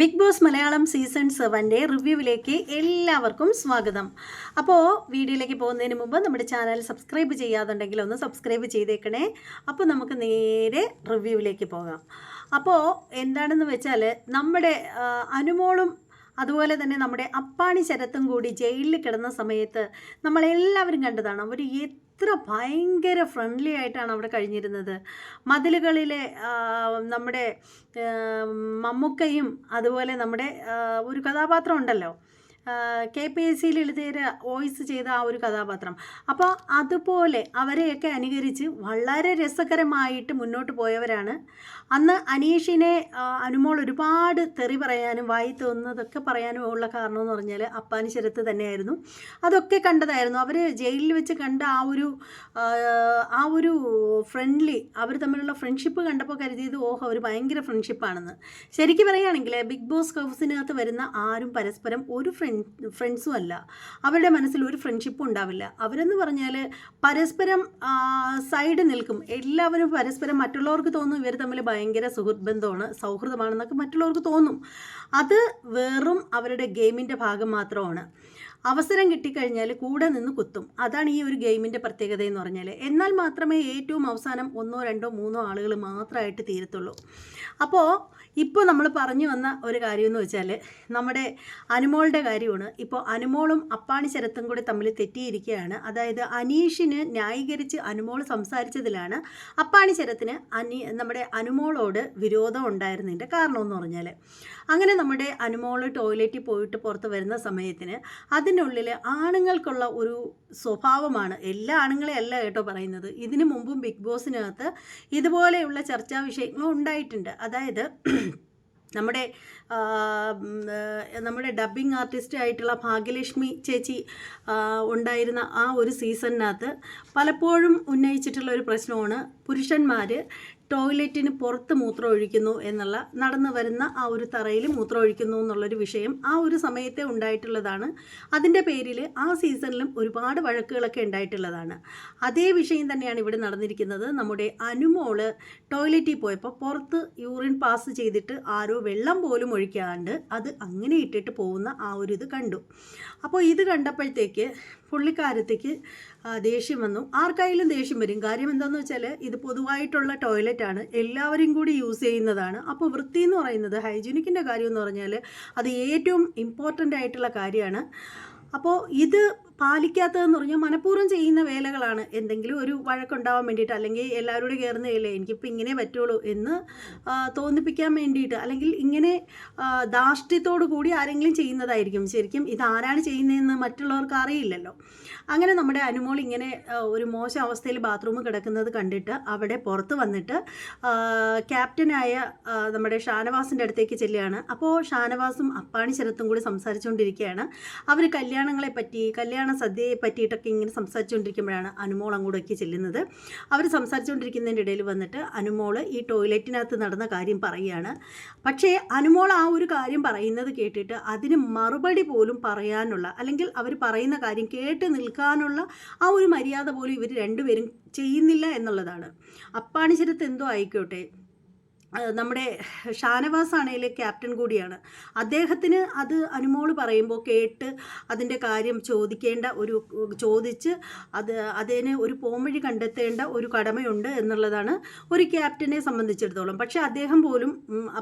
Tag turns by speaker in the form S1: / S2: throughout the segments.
S1: Big Boss Malayalam season സെവന്റെ റിവ്യൂവിലേക്ക് എല്ലാവർക്കും സ്വാഗതം. അപ്പോൾ വീഡിയോയിലേക്ക് പോകുന്നതിന് മുമ്പ് നമ്മുടെ ചാനൽ സബ്സ്ക്രൈബ് ചെയ്യാതുണ്ടെങ്കിൽ ഒന്ന് സബ്സ്ക്രൈബ് ചെയ്തേക്കണേ. അപ്പോൾ നമുക്ക് നേരെ റിവ്യൂവിലേക്ക് പോകാം. അപ്പോൾ എന്താണെന്ന് വെച്ചാൽ നമ്മുടെ അനുമോളും അതുപോലെ തന്നെ നമ്മുടെ അപ്പാണി ശരത്തും കൂടി ജയിലിൽ കിടന്ന സമയത്ത് നമ്മളെല്ലാവരും കണ്ടതാണ്. അവർ എത്ര ഭയങ്കര ഫ്രണ്ട്ലി ആയിട്ടാണ് അവിടെ കഴിഞ്ഞിരുന്നത്. മതിലുകളിലെ നമ്മുടെ മമ്മുക്കയും അതുപോലെ നമ്മുടെ ഒരു കഥാപാത്രം ഉണ്ടല്ലോ. കെ പി എസ് സിയിൽ എഴുതിയ വോയിസ് ചെയ്ത ആ ഒരു കഥാപാത്രം. അപ്പോൾ അതുപോലെ അവരെയൊക്കെ അനുകരിച്ച് വളരെ രസകരമായിട്ട് മുന്നോട്ട് പോയവരാണ്. അന്ന് അനീഷിനെ അനുമോൾ ഒരുപാട് തെറി പറയാനും വായി തോന്നുന്നതൊക്കെ പറയാനും ഉള്ള കാരണം എന്ന് പറഞ്ഞാൽ അപ്പാനി ശരത്ത് തന്നെയായിരുന്നു. അതൊക്കെ കണ്ടതായിരുന്നു. അവർ ജയിലിൽ വെച്ച് കണ്ട ആ ഒരു ആ, ആ ഒരു ഫ്രണ്ട്ലി അവർ തമ്മിലുള്ള ഫ്രണ്ട്ഷിപ്പ് കണ്ടപ്പോൾ കരുതിയത് ഓഹോ അവർ ഭയങ്കര ഫ്രണ്ട്ഷിപ്പാണെന്ന് ശരിക്കും പറയുകയാണെങ്കിൽ ബിഗ് ബോസ് ഹൗസിനകത്ത് വരുന്ന ആരും പരസ്പരം ഒരു ഫ്രണ്ട് ഫ്രണ്ട്സും അല്ല. അവരുടെ മനസ്സിൽ ഒരു ഫ്രണ്ട്ഷിപ്പും ഉണ്ടാവില്ല. അവരെന്ന് പറഞ്ഞാൽ പരസ്പരം സൈഡ് നിൽക്കും. എല്ലാവരും പരസ്പരം മറ്റുള്ളവർക്ക് തോന്നും ഇവർ തമ്മിൽ ഭയങ്കര സുഹൃത്ത് ബന്ധമാണ് സൗഹൃദമാണെന്നൊക്കെ മറ്റുള്ളവർക്ക് തോന്നും. അത് വെറും അവരുടെ ഗെയിമിന്റെ ഭാഗം മാത്രമാണ്. അവസരം കിട്ടിക്കഴിഞ്ഞാൽ കൂടെ നിന്ന് കുത്തും. അതാണ് ഈ ഒരു ഗെയിമിന്റെ പ്രത്യേകത എന്ന് പറഞ്ഞാൽ. എന്നാൽ മാത്രമേ ഏറ്റവും അവസാനം ഒന്നോ രണ്ടോ മൂന്നോ ആളുകൾ മാത്രമായിട്ട് തീരത്തുള്ളൂ. അപ്പോൾ ഇപ്പോൾ നമ്മൾ പറഞ്ഞു വന്ന ഒരു കാര്യം എന്ന് വെച്ചാൽ നമ്മുടെ അനുമോളുടെ കാര്യമാണ്. ഇപ്പോൾ അനുമോളും അപ്പാണി ശരത്തും കൂടി തമ്മിൽ തെറ്റിയിരിക്കുകയാണ്. അതായത് അനീഷിന് ന്യായീകരിച്ച് അനുമോൾ സംസാരിച്ചതിലാണ് അപ്പാണി ശരത്തിന് അനി നമ്മുടെ അനുമോളോട് വിരോധം ഉണ്ടായിരുന്നതിന്റെ കാരണമെന്ന് പറഞ്ഞാൽ. അങ്ങനെ നമ്മുടെ അനുമോൾ ടോയ്ലറ്റിൽ പോയിട്ട് പുറത്ത് വരുന്ന സമയത്തിന് അതിനുള്ളിൽ ആണുങ്ങൾക്കുള്ള ഒരു സ്വഭാവമാണ്. എല്ലാ ആണുങ്ങളെ അല്ല കേട്ടോ പറയുന്നത്. ഇതിനു മുമ്പും ബിഗ് ബോസിനകത്ത് ഇതുപോലെയുള്ള ചർച്ചാ വിഷയങ്ങൾ ഉണ്ടായിട്ടുണ്ട്. അതായത് നമ്മുടെ നമ്മുടെ ഡബ്ബിംഗ് ആർട്ടിസ്റ്റ് ആയിട്ടുള്ള ഭാഗ്യലക്ഷ്മി ചേച്ചി ഉണ്ടായിരുന്ന ആ ഒരു സീസണിനകത്ത് പലപ്പോഴും ഉന്നയിച്ചിട്ടുള്ള ഒരു പ്രശ്നമാണ് പുരുഷന്മാർ ടോയ്ലറ്റിന് പുറത്ത് മൂത്രം ഒഴിക്കുന്നു എന്നുള്ള നടന്നു വരുന്ന ആ ഒരു തറയിൽ മൂത്രം ഒഴിക്കുന്നു എന്നുള്ളൊരു വിഷയം ആ ഒരു സമയത്തെ ഉണ്ടായിട്ടുള്ളതാണ്. അതിന്റെ പേരിൽ ആ സീസണിലും ഒരുപാട് വഴക്കുകളൊക്കെ ഉണ്ടായിട്ടുള്ളതാണ്. അതേ വിഷയം തന്നെയാണ് ഇവിടെ നടന്നിരിക്കുന്നത്. നമ്മുടെ അനുമോൾ ടോയ്ലറ്റിൽ പോയപ്പോൾ പുറത്ത് യൂറിൻ പാസ് ചെയ്തിട്ട് ആരോ വെള്ളം പോലും ഒഴിക്കാണ്ട് അത് അങ്ങനെ ഇട്ടിട്ട് പോകുന്ന ആ ഒരു ഇത് കണ്ടു. അപ്പോൾ ഇത് കണ്ടപ്പോഴത്തേക്ക് പുള്ളിക്കാരത്തേക്ക് ദേഷ്യം വന്നു. ആർക്കായാലും ദേഷ്യം വരും. കാര്യം എന്താണെന്ന് വെച്ചാൽ ഇത് പൊതുവായിട്ടുള്ള ടോയ്ലറ്റാണ് എല്ലാവരും കൂടി യൂസ് ചെയ്യുന്നതാണ്. അപ്പോൾ വൃത്തി എന്ന് പറയുന്നത് ഹൈജീനിക്കിന്റെ കാര്യം എന്ന് പറഞ്ഞാൽ അത് ഏറ്റവും ഇമ്പോർട്ടന്റ് ആയിട്ടുള്ള കാര്യമാണ്. അപ്പോൾ ഇത് പാലിക്കാത്തതെന്ന് പറഞ്ഞാൽ മനഃപൂർവം ചെയ്യുന്ന വേലകളാണ്. എന്തെങ്കിലും ഒരു വഴക്കുണ്ടാവാൻ വേണ്ടിയിട്ട് അല്ലെങ്കിൽ എല്ലാവരും കയറുന്ന കയറുന്നതല്ലേ എനിക്കിപ്പോൾ ഇങ്ങനെ പറ്റുള്ളൂ എന്ന് തോന്നിപ്പിക്കാൻ വേണ്ടിയിട്ട് അല്ലെങ്കിൽ ഇങ്ങനെ ധാർഷ്ട്യത്തോടു കൂടി ആരെങ്കിലും ചെയ്യുന്നതായിരിക്കും. ശരിക്കും ഇത് ആരാണ് ചെയ്യുന്നതെന്ന് മറ്റുള്ളവർക്ക് അറിയില്ലല്ലോ. അങ്ങനെ നമ്മുടെ അനുമോൾ ഇങ്ങനെ ഒരു മോശം അവസ്ഥയിൽ ബാത്റൂമിൽ കിടക്കുന്നത് കണ്ടിട്ട് അവിടെ പുറത്ത് വന്നിട്ട് ക്യാപ്റ്റനായ നമ്മുടെ ഷാനവാസിന്റെ അടുത്തേക്ക് ചെല്ലുകയാണ്. അപ്പോൾ ഷാനവാസും അപ്പാണി ശരത്തും കൂടി സംസാരിച്ചുകൊണ്ടിരിക്കുകയാണ്. അവർ കല്യാണങ്ങളെ പറ്റി കല്യാണ സദ്യയെ പറ്റിയിട്ടൊക്കെ ഇങ്ങനെ സംസാരിച്ചുകൊണ്ടിരിക്കുമ്പോഴാണ് അനുമോൾ അങ്ങോട്ടേക്ക് ചെല്ലുന്നത്. അവർ സംസാരിച്ചുകൊണ്ടിരിക്കുന്നതിന്റെ ഇടയിൽ വന്നിട്ട് അനുമോൾ ഈ ടോയ്ലറ്റിനകത്ത് നടന്ന കാര്യം പറയുകയാണ്. പക്ഷേ അനുമോൾ ആ ഒരു കാര്യം പറയുന്നത് കേട്ടിട്ട് അതിന് മറുപടി പോലും പറയാനുള്ള അല്ലെങ്കിൽ അവർ പറയുന്ന കാര്യം കേട്ട് നിൽക്കാനുള്ള ആ ഒരു മര്യാദ പോലും ഇവർ രണ്ടുപേരും ചെയ്യുന്നില്ല എന്നുള്ളതാണ്. അപ്പാണിശരത്ത് എന്തോ ആയിക്കോട്ടെ നമ്മുടെ ഷാനവാസ് ആണെങ്കിൽ ക്യാപ്റ്റൻ കൂടിയാണ്. അദ്ദേഹത്തിന് അത് അനുമോൾ പറയുമ്പോൾ കേട്ട് അതിന്റെ കാര്യം ചോദിക്കേണ്ട ഒരു ചോദിച്ച് അത് അതിന് ഒരു പോംവഴി കണ്ടെത്തേണ്ട ഒരു കടമയുണ്ട് എന്നുള്ളതാണ് ഒരു ക്യാപ്റ്റനെ സംബന്ധിച്ചിടത്തോളം. പക്ഷേ അദ്ദേഹം പോലും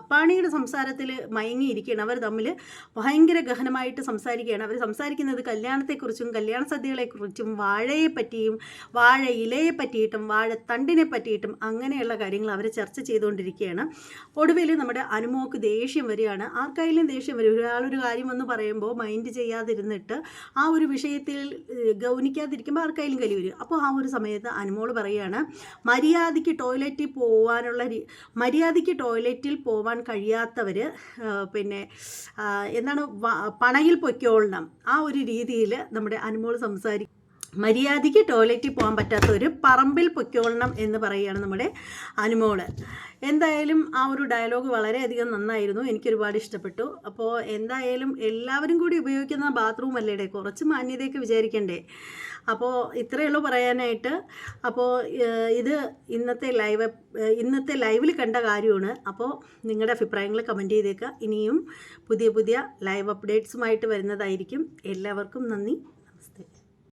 S1: അപ്പാണിയുടെ സംസാരത്തിൽ മയങ്ങിയിരിക്കുകയാണ്. അവർ തമ്മിൽ ഭയങ്കര ഗഹനമായിട്ട് സംസാരിക്കുകയാണ്. അവർ സംസാരിക്കുന്നത് കല്യാണത്തെക്കുറിച്ചും കല്യാണ സദ്യകളെക്കുറിച്ചും വാഴയെ പറ്റിയും വാഴ ഇലയെ പറ്റിയിട്ടും വാഴത്തണ്ടിനെ പറ്റിയിട്ടും അങ്ങനെയുള്ള കാര്യങ്ങൾ അവർ ചർച്ച ചെയ്തുകൊണ്ടിരിക്കുകയാണ്. ഒടുവിൽ നമ്മുടെ അനുമോക്ക് ദേഷ്യം വരികയാണ്. ആർക്കായാലും ദേഷ്യം വരും. ഒരാളൊരു കാര്യം വന്ന് പറയുമ്പോൾ മൈൻഡ് ചെയ്യാതിരുന്നിട്ട് ആ ഒരു വിഷയത്തിൽ ഗൗനിക്കാതിരിക്കുമ്പോൾ ആർക്കായാലും കലി വരും. അപ്പോൾ ആ ഒരു സമയത്ത് അനുമോൾ പറയുകയാണ് മര്യാദയ്ക്ക് ടോയ്ലറ്റിൽ പോകാനുള്ള മര്യാദയ്ക്ക് ടോയ്ലറ്റിൽ പോകാൻ കഴിയാത്തവർ പിന്നെ എന്താണ് പണയിൽ പൊയ്ക്കോളണം. ആ ഒരു രീതിയിൽ നമ്മുടെ അനുമോൾ സംസാരി മര്യാദയ്ക്ക് ടോയ്ലറ്റിൽ പോകാൻ പറ്റാത്ത ഒരു പറമ്പിൽ പൊയ്ക്കോളണം എന്ന് പറയുകയാണ് നമ്മുടെ അനുമോൾ. എന്തായാലും ആ ഒരു ഡയലോഗ് വളരെയധികം നന്നായിരുന്നു. എനിക്കൊരുപാട് ഇഷ്ടപ്പെട്ടു. അപ്പോൾ എന്തായാലും എല്ലാവരും കൂടി ഉപയോഗിക്കുന്ന ബാത്റൂം അല്ലേടെ കുറച്ച് മാന്യതയൊക്കെ വിചാരിക്കണ്ടേ? അപ്പോൾ ഇത്രയേ ഉള്ളൂ പറയാനായിട്ട്. അപ്പോൾ ഇത് ഇന്നത്തെ ലൈവ് ഇന്നത്തെ ലൈവിൽ കണ്ട കാര്യമാണ്. അപ്പോൾ നിങ്ങളുടെ അഭിപ്രായങ്ങൾ കമന്റ് ചെയ്തേക്കുക ഇനിയും പുതിയ പുതിയ ലൈവ് അപ്ഡേറ്റ്സുമായിട്ട് വരുന്നതായിരിക്കും. എല്ലാവർക്കും നന്ദി.